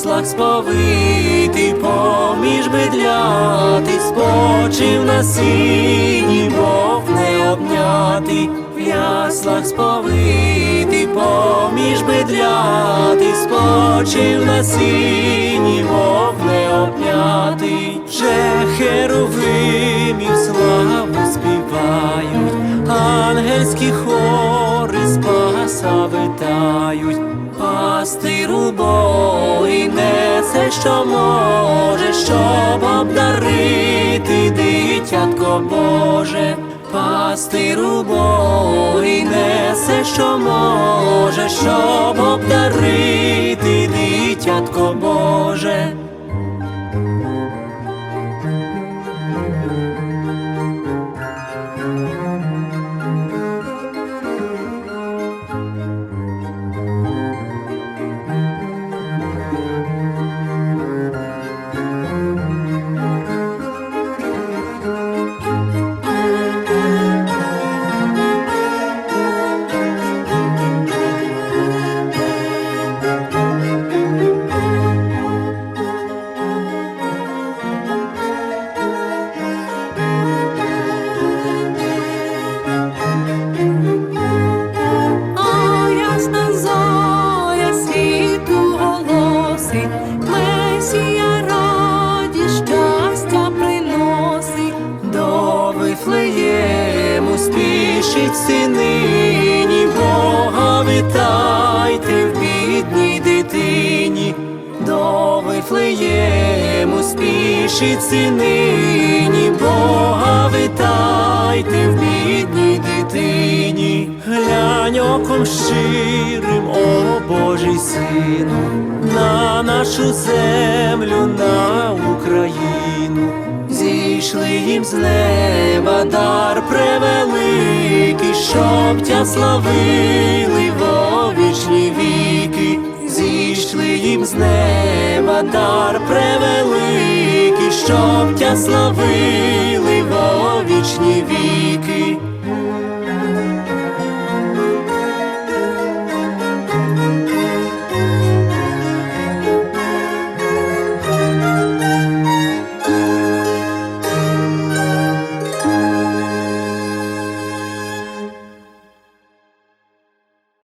яслах сповитий, поміж бедляти, спочив на сіні, Бог не обнятий, в яслах сповитий, поміж бедляти, спочив на сіні, Бог не обнятий, вже херовимів славу співають, ангельські хори спаса витають, пастиру не несе, що може, щоб обдарити дитятко Боже, пастиру не несе, що може, щоб обдарити дитятко Боже. Вифлеєму спішить синині, Бога вітайте в бідній дитині, до Вифлеєму спішить синині, Бога вітайте в бідній дитині, глянь оком щирим, о Божий сину, на нашу землю, на Україну зійшли їм з неба дар превеликий, щоб тя славили во вічні віки, зійшли їм з неба дар превеликий, щоб тя славили во вічні віки.